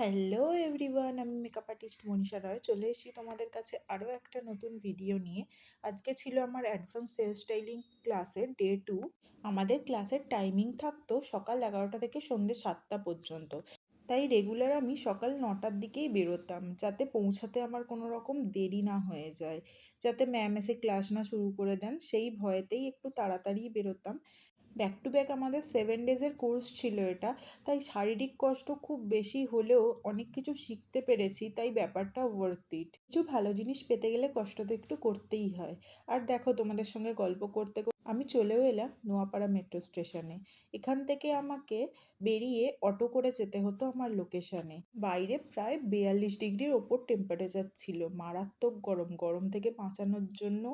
Hello everyone, আমি makeup artist Manisha Roy. চলে এসেছি তোমাদের কাছে আরও একটা নতুন ভিডিও নিয়ে। আজকে ছিল আমার অ্যাডভান্স হেয়ার স্টাইলিং ক্লাসের ডে টু। আমাদের ক্লাসের টাইমিং থাকতো সকাল এগারোটা থেকে সন্ধ্যে সাতটা পর্যন্ত। তাই রেগুলার আমি সকাল নটার দিকেই বেরোতাম, যাতে পৌঁছাতে আমার কোনো রকম দেরি না হয়ে যায়। যাতে ম্যাম এসে ক্লাস না শুরু করে দেন, সেই ভয়েতেই একটু তাড়াতাড়ি বেরোতাম। ব্যাক টু ব্যাক আমাদের সেভেন ডেজের কোর্স ছিল এটা। তাই শারীরিক কষ্ট খুব বেশি হলেও অনেক কিছু শিখতে পেরেছি, তাই ব্যাপারটা ওয়ার্থ ইট কিছু ভালো জিনিস পেতে গেলে কষ্ট তো একটু করতেই হয়। আর দেখো তোমাদের সঙ্গে গল্প করতে আমি চলেও এলাম নোয়াপাড়া মেট্রো স্টেশনে এখান থেকে আমাকে বেরিয়ে অটো করে যেতে হতো আমার লোকেশনে বাইরে প্রায় বিয়াল্লিশ ডিগ্রির ওপর টেম্পারেচার ছিল। মারাত্মক গরম গরম থেকে বাঁচানোর জন্য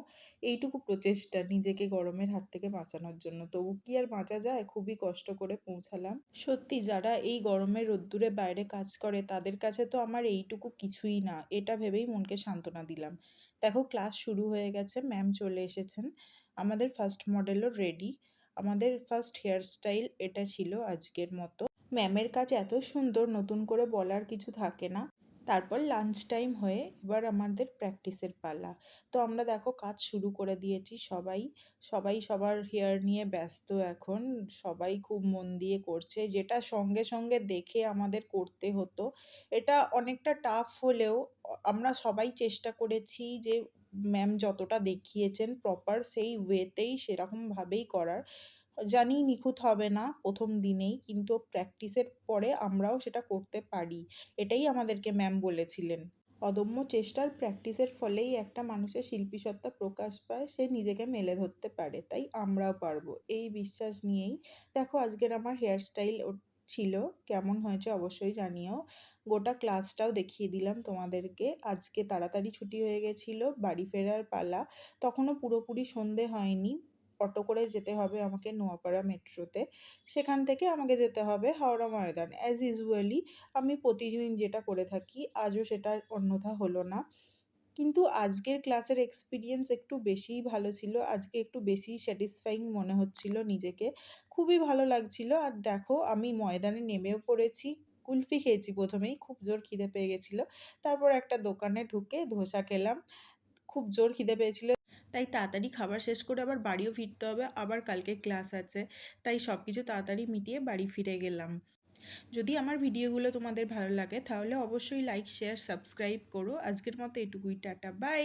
এইটুকু প্রচেষ্টা, নিজেকে গরমের হাত থেকে বাঁচানোর জন্য। তবু কি আর বাঁচা যায়? খুবই কষ্ট করে পৌঁছালাম। সত্যি যারা এই গরমের রোদ্দুরে বাইরে কাজ করে, তাদের কাছে তো আমার এইটুকু কিছুই না। এটা ভেবেই মনকে সান্ত্বনা দিলাম। দেখো ক্লাস শুরু হয়ে গেছে ম্যাম চলে এসেছেন। আমাদের ফার্স্ট মডেলও রেডি আমাদের ফার্স্ট হেয়ার স্টাইল এটা ছিল আজকের মতো। ম্যামের কাজ এত সুন্দর, নতুন করে বলার কিছু থাকে না। তারপর লাঞ্চ টাইম হয়ে এবার আমাদের প্র্যাকটিসের পালা। তো আমরা দেখো কাজ শুরু করে দিয়েছি সবাই। সবাই সবার হেয়ার নিয়ে ব্যস্ত এখন। সবাই খুব মন দিয়ে করছে। যেটা সঙ্গে সঙ্গে দেখে আমাদের করতে হতো। এটা অনেকটা টাফ হলেও আমরা সবাই চেষ্টা করেছি যে ম্যাম যতটা দেখিয়েছেন প্রপার সেই ওয়েতেই সেরকমভাবেই করার। জানি নিখুঁত হবে না প্রথম দিনেই, কিন্তু প্র্যাকটিসের পরে আমরাও সেটা করতে পারি। এটাই আমাদেরকে ম্যাম বলেছিলেন। অদম্য চেষ্টার প্র্যাকটিসের ফলেই একটা মানুষের শিল্পী সত্তা প্রকাশ পায়, সে নিজেকে মেলে ধরতে পারে, তাই আমরাও পারব। এই বিশ্বাস নিয়েই। দেখো, আজকের আমার হেয়ার স্টাইল ছিল, কেমন হয়েছে অবশ্যই জানিও। গোটা ক্লাসটাও দেখিয়ে দিলাম তোমাদেরকে। আজকে তাড়াতাড়ি ছুটি হয়ে গেছিল, বাড়ি ফেরার পালা। তখনও পুরোপুরি সন্ধে হয়নি। অটো করে যেতে হবে আমাকে নোয়াপাড়া মেট্রোতে। সেখান থেকে আমাকে যেতে হবে হাওড়া ময়দান। অ্যাজ ইউজুয়ালি আমি প্রতিদিন যেটা করে থাকি, আজও সেটা অন্যথা হলো না। কিন্তু আজকের ক্লাসের এক্সপিরিয়েন্স একটু বেশিই ভালো ছিল। আজকে একটু বেশি স্যাটিসফাইং মনে হচ্ছিল নিজেকে। খুবই ভালো লাগছিল। আর দেখো, আমি ময়দানে নেমেও পড়েছি। কুলফি খেয়েছি প্রথমেই, খুব জোর খিদে পেয়ে গেছিল। তারপর একটা দোকানে ঢুকে ধোসা খেলাম, খুব জোর খিদে পেয়েছিল। তাই তাড়াতাড়ি খাবার শেষ করে আবার বাড়িও ফিরতে হবে, আবার কালকে ক্লাস আছে, তাই সব কিছু তাড়াতাড়ি মিটিয়ে বাড়ি ফিরে গেলাম। যদি আমার ভিডিওগুলো তোমাদের ভালো লাগে, তাহলে অবশ্যই লাইক শেয়ার সাবস্ক্রাইব করো। আজকের মতো এটুকুই, টাটা বাই